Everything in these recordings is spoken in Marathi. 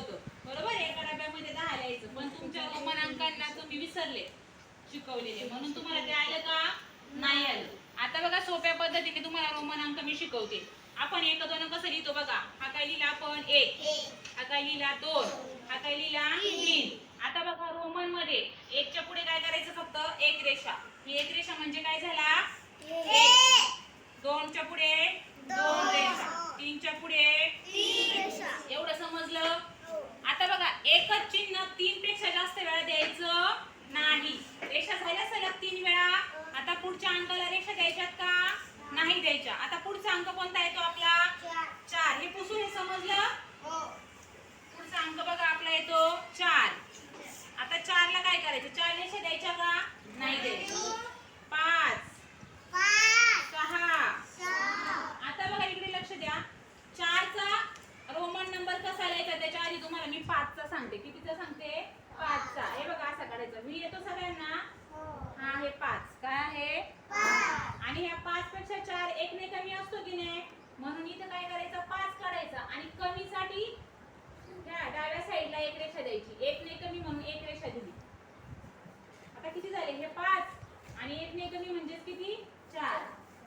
होतं. बरोबर? एका डब्यामध्ये दहा लिहायचं. पण तुमच्या रोमन अंकांना तुम्ही विसरले. शिकवलेले. म्हणून तुम्हाला ते आलं का? नाही आलं. आता बघा सोप्या पद्धतीने तुम्हाला रोमन अंक मी शिकवते. आपण एक दोन कसं लिहितो बघा. हा काय लिहिला आपण? एक. हा काय लिहिला? दोन. हा काय लिहिला? तीन. आता बघा रोमनमध्ये एकच्या पुढे काय करायचं फक्त? एक रेषा. ही एक रेषा म्हणजे काय झाला? दोनच्या पुढे दोन रेषा. तीनच्या पुढे एवढं समजलं आता बघा एकच चिन्ह तीन पेक्षा जास्त वेळा द्यायचं नाही रेषा झाल्या सलग तीन वेळा आता पुढच्या अंकाला रेषा द्यायच्यात का नाही द्यायच्या आता पुढचा अंक कोणता येतो आपला? चार. हे पुसून हे समजलं? पुढचा अंक बघा आपला येतो चार. आता चारला काय करायचं? चार रेषा द्यायच्या का? नाही द्यायच्या पाच सहा आता बघा इकडे लक्ष द्या चारचा रोमन नंबर कसा लिहायचा त्याच्या आधी तुम्हाला मी पाचचा सांगते कितीचा सांगते पाचचा हे बघा असा काढायचा व्ही येतो सगळ्यांना हा हे पाच काय आहे आणि ह्या पाच पेक्षा चार एक ने कमी असतो की नाही म्हणून इथं काय करायचं? पाच काढायचा आणि कमीसाठी ह्या डाव्या साईडला एक रेषा द्यायची. एक ने कमी म्हणून एक रेषा दिली. आता किती झाले? हे पाच. आणि एक ने कमी म्हणजेच किती? चार.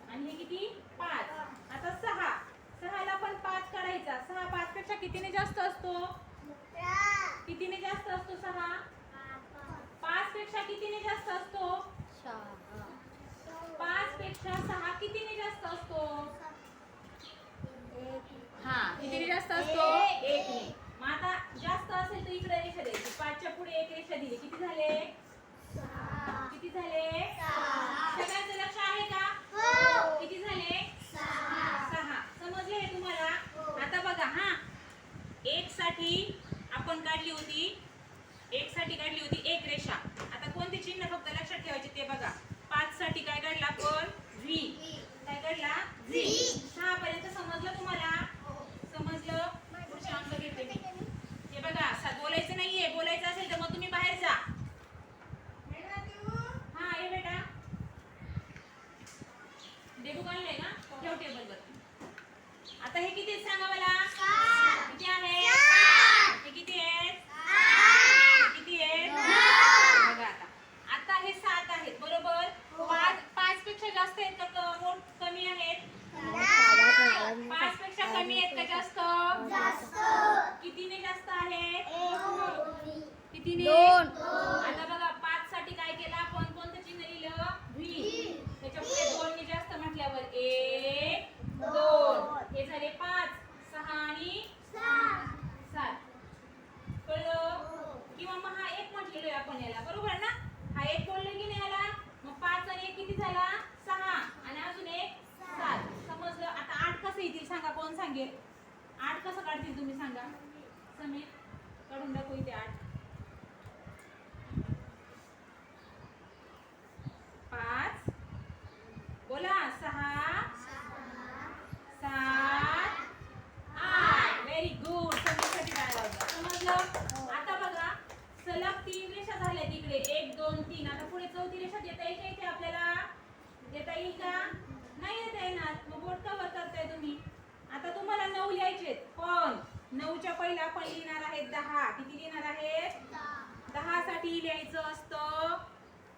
आणि हे किती? पाच. आता सहा. सहाला पण पाच काढायचा. सहा पाच पेक्षा कितीने जास्त असतो? कितीने जास्त असतो सहा? पाच पेक्षा कितीने जास्त असतो? पाच पेक्षा सहा कितीने जास्त असतो हा कितीने जास्त असतो एक ने मग आता जास्त असेल तर इकडे रेषा द्यायची पाचच्या पुढे एक रेषा दिली किती झाले? किती झाले? सगळ्यांचं लक्ष आहे का? किती झाले? सहा. समजले हे तुम्हाला? आता बघा हा. एक साठी आपण काढली होती. एक साठी काढली होती एक रेषा आता कोणते चिन्ह फक्त लक्षात ठेवायचे ते बघा पाच साठी काय काढला आपण व्ही काय काढला व्ही सहा पर्यंत समजलं तुम्हाला समजलं पुढचे अंक घेते मी हे बघा सा- बोलायचं नाहीये बोलायचं असेल तर मग तुम्ही बाहेर जा हा ये बेटा डेबू काढलंय ना ठेव टेबलवर आता हे किती आहेत सांगा मला? किती आहेत हे किती आहेत? किती आहेत? बघा आता. आता हे सात आहेत बरोबर? पाच पाच पेक्षा जास्त आहेत का कमी आहेत? पाच पेक्षा कमी आहेत का जास्त? कितीने जास्त आहेत कितीने दोन. आता बघा पाच साठी काय केलं आपण कोणतं चिन्ह लिहिलं व्ही त्याच्या पुढे दोन ने जास्त म्हटल्यावर एक दोन हे झाले पाच सहा आणि सात कळलं किंवा मग हा एक म्हटलेलो आहे आपण याला बरोबर ना हा एक बोललो की नाही याला मग पाच आणि एक किती झाला सहा आणि अजून एक सात समजलं आता आठ कसं येतील सांगा कोण सांगेल आठ कसं काढतील तुम्ही सांगा. समीर काढून टाकू इथे आठ. पाच. बोला सहा. सात. आठ. व्हेरी गुड समीरसाठी काय समजलं आता बघा. सलग तीन रेषा झाल्या तिकडे. एक दोन तीन. आता पुढे चौथी रेषा देता येईल का इथे आपल्याला? देता येईल का? नाही देता येणार. मग बोट कवर करताय तुम्ही. आता तुम्हाला नऊ लिहायचे पण नऊच्या पहिला आपण लिहिणार आहेत दहा. किती लिहिणार आहेत? दहा साठी लिहायचं असतं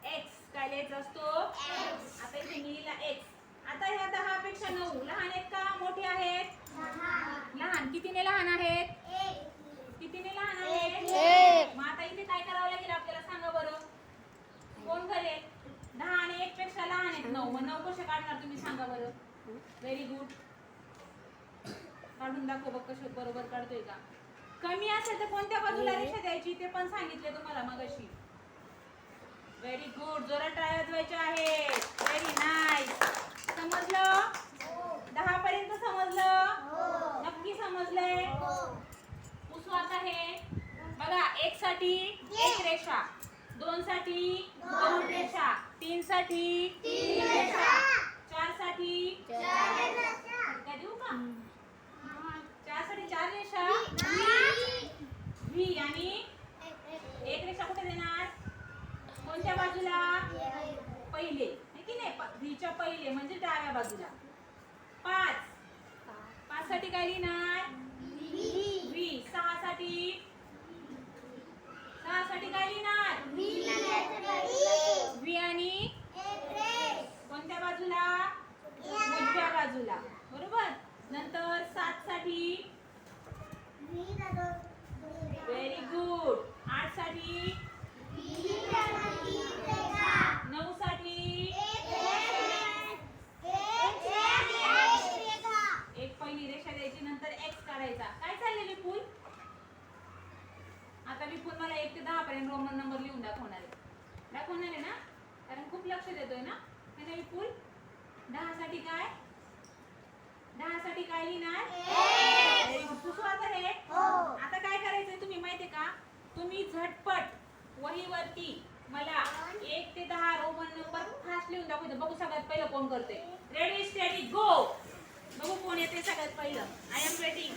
एक्स काय लिहायचं असतो? आता इथे मी लिहिला एक्स आता ह्या दहा पेक्षा नऊ. लहान आहेत का? मोठे आहेत? लहान. कितीने लहान आहेत? कितीने लहान आहेत. मग आता इथे काय करावं लागेल आपल्याला सांगा बरं. कोण करेल? दहा आणि एक पेक्षा लहान आहेत नऊ. मग नऊ कसे काढणार तुम्ही सांगा बरं. व्हेरी गुड काढून दाखव बघ कसे बरोबर काढतोय का. कमी असेल तर कोणत्या बाजूला रेषा द्यायची ते पण सांगितले तुम्हाला मगाशी. व्हेरी गुड जोरात ट्राय वाजवायचे आहेत. व्हेरी नाईस समजलं? दहा पर्यंत समजलं? नक्की समजलंय? पुसू आता हे. बघा एक साठी एक रेषा दोन साठी दोन रेषा तीन साठी तीन रेषा चारसाठी काय देऊ का चारसाठी चार रेषा व्ही आणि एक रेषा कुठे देणार? कोणत्या बाजूला? पहिले. की नाही? व्हीच्या पहिले म्हणजे डाव्या बाजूला. पाच. पाच साठी काय लिहिणार? व्ही. सहा साठी सहा साठी काय लिहिणार व्ही आणि कोणत्या बाजूला उजव्या बाजूला बरोबर नंतर सात साठी व्हेरी गुड आठसाठी? नऊ साठी? एक पहिली रेषा द्यायची नंतर एक्स काढायचा. काय चाललंय विपुल? आता विपुल मला एक ते दहा पर्यंत रोमन नंबर लिहून दाखवणार आहे. दाखवणार आहे ना? कारण खूप लक्ष देतोय ना? है ना विपुल? दहा साठी काय? दहा साठी काय लिहिणार Very good. पुसवायचं हे आता काय करायचंय तुम्ही माहितीये का तुम्ही झटपट वहीवरती मला एक ते दहा रोमन नंबर फास्ट लिहून दाखवतो बघू सगळ्यात पहिलं कोण करते रेडी स्टेडी गो बघू कोण येते सगळ्यात पहिलं. I am waiting